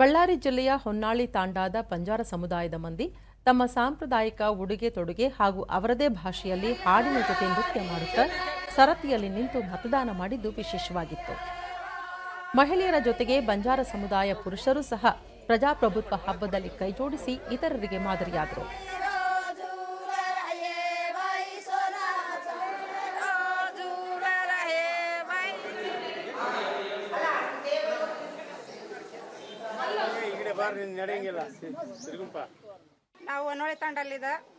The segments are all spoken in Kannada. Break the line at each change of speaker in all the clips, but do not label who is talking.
ಬಳ್ಳಾರಿ ಜಿಲ್ಲೆಯ ಹೊನ್ನಾಳಿ ತಾಂಡಾದ ಬಂಜಾರ ಸಮುದಾಯದ ಮಂದಿ ತಮ್ಮ ಸಾಂಪ್ರದಾಯಿಕ ಉಡುಗೆ ತೊಡುಗೆ ಹಾಗೂ ಅವರದೇ ಭಾಷೆಯಲ್ಲಿ ಹಾಡಿನ ಜೊತೆ ನೃತ್ಯ ಮಾಡುತ್ತಾ ಸರತಿಯಲ್ಲಿ ನಿಂತು ಮತದಾನ ಮಾಡಿದ್ದು ವಿಶೇಷವಾಗಿತ್ತು. ಮಹಿಳೆಯರ ಜೊತೆಗೆ ಬಂಜಾರ ಸಮುದಾಯ ಪುರುಷರು ಸಹ ಪ್ರಜಾಪ್ರಭುತ್ವ ಹಬ್ಬದಲ್ಲಿ ಕೈಜೋಡಿಸಿ ಇತರರಿಗೆ ಮಾದರಿಯಾದರು.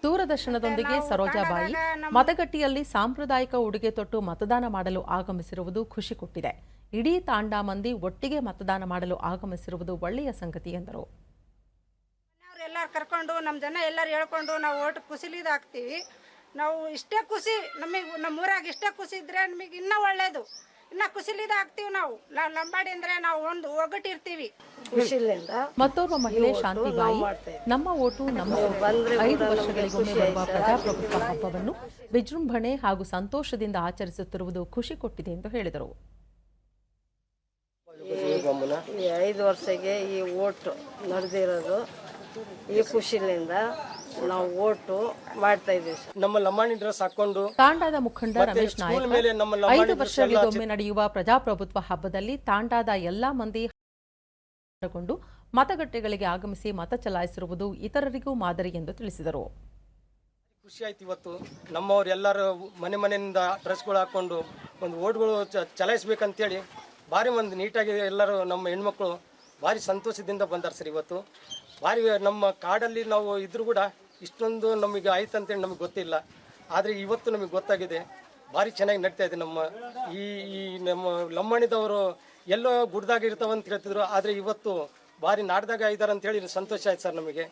ದೂರದರ್ಶನದೊಂದಿಗೆ ಸರೋಜಾಬಾಯಿ ಮತಗಟ್ಟೆಯಲ್ಲಿ ಸಾಂಪ್ರದಾಯಿಕ ಉಡುಗೆ ತೊಟ್ಟು ಮತದಾನ ಮಾಡಲು ಆಗಮಿಸಿರುವುದು ಖುಷಿ ಕೊಟ್ಟಿದೆ. ಇಡೀ ತಾಂಡಾ ಮಂದಿ ಒಟ್ಟಿಗೆ ಮತದಾನ ಮಾಡಲು ಆಗಮಿಸಿರುವುದು ಒಳ್ಳೆಯ ಸಂಗತಿ ಎಂದರು.
ಎಲ್ಲರೂ ಕರ್ಕೊಂಡು ನಮ್ಮ ಜನ ಎಲ್ಲರೂ ಹೇಳ್ಕೊಂಡು ನಾವು ಓಟ್ ಖುಷಿಲಿದ ಹಾಕ್ತೀವಿ ನಾವು ಇಷ್ಟೇ ಖುಷಿ ನಮಗೆ ನಮ್ಮ ಊರಾಗ ಇಷ್ಟೇ ಖುಷಿ ಇದ್ರೆ ನಮಗೆ ಇನ್ನೂ ಒಳ್ಳೇದು. ಇನ್ನ ಕುಸಿಲಿದ ಹಾಕ್ತಿವಿ ನಾವು. ಲ- ಲಂಬಾಡಿ ಅಂದ್ರೆ ನಾವು ಒಂದು ಒಗ್ಗಟ್ಟಿರ್ತೀವಿ
ಮತ್ತೊಬ್ಬ
ಮತ್ತೋರ್ವ ಮಹಿಳೆ ಶಾಂತಿಬಾಯಿ ನಮ್ಮ ಓಟು ನಮ್ಮ. ಐದು ವರ್ಷಗಳಿಗೊಮ್ಮೆ ಬರುವ ಪ್ರಜಾಪ್ರಭುತ್ವ ಹಬ್ಬವನ್ನು ವಿಜೃಂಭಣೆ ಹಾಗೂ ಸಂತೋಷದಿಂದ ಆಚರಿಸುತ್ತಿರುವುದು ಖುಷಿ ಕೊಟ್ಟಿದೆ ಎಂದು ಹೇಳಿದರು.
ಈ ಐದು ವರ್ಷಗೆ ಈ ಓಟು ನಡೆದಿರೋದು ಈ ಖುಷಿಲಿಂದ ನಾವು ಓಟು ಮಾಡ್ತಾ ಇದ್ದೀವಿ ಸರ್.
ನಮ್ಮ ಲಂಬಾಣಿ ಡ್ರೆಸ್ ಹಾಕೊಂಡು
ತಾಂಡಾದ ಮುಖಂಡ ರಮೇಶ್
ಸ್ಕೂಲ್ ಮೇಲೆ
ನಾಯಕ್
ನಮ್ಮ
ಐದು ವರ್ಷಗಳಿಗೊಮ್ಮೆ ನಡೆಯುವ ಪ್ರಜಾಪ್ರಭುತ್ವ ಹಬ್ಬದಲ್ಲಿ ತಾಂಡಾದ ಎಲ್ಲಾ ಮಂದಿ ಮತಗಟ್ಟೆಗಳಿಗೆ ಆಗಮಿಸಿ ಮತ ಚಲಾಯಿಸಿರುವುದು ಇತರರಿಗೂ ಮಾದರಿ ಎಂದು ತಿಳಿಸಿದರು.
ಖುಷಿ ಆಯ್ತು ಇವತ್ತು. ನಮ್ಮವ್ರು ಎಲ್ಲರೂ ಮನೆ ಮನೆಯಿಂದ ಡ್ರೆಸ್ಗಳು ಹಾಕೊಂಡು ಒಂದು ಓಟ್ಗಳು ಚ- ಚಲಾಯಿಸ್ಬೇಕಂತೇಳಿ ಭಾರಿ ಒಂದು ನೀಟಾಗಿ ಎಲ್ಲರೂ ನಮ್ಮ ಹೆಣ್ಮಕ್ಳು ಭಾರಿ ಸಂತೋಷದಿಂದ ಬಂದಾರ ಸರ್ ಇವತ್ತು. ಭಾರಿ ನಮ್ಮ ಕಾಡಲ್ಲಿ ನಾವು ಇದ್ರೂ ಕೂಡ ಇಷ್ಟೊಂದು ನಮಗೆ ಆಯ್ತು ಅಂತೇಳಿ ನಮಗೆ ಗೊತ್ತಿಲ್ಲ. ಆದರೆ ಇವತ್ತು ನಮಗೆ ಗೊತ್ತಾಗಿದೆ. ಭಾರಿ ಚೆನ್ನಾಗಿ ನಡೀತಾ ಇದೆ ನಮ್ಮ ಈ ಈ ನಮ್ಮ ಲಂಬಾಣಿದವರು ಎಲ್ಲೋ ಗುಡ್ದಾಗ ಇರ್ತಾವಂತ ಹೇಳ್ತಿದ್ರು. ಆದರೆ ಇವತ್ತು ಭಾರಿ ನಾಡ್ದಾಗ ಇದ್ದಾರೆ ಅಂತ ಹೇಳಿ ಸಂತೋಷ ಆಯ್ತು ಸರ್ ನಮಗೆ.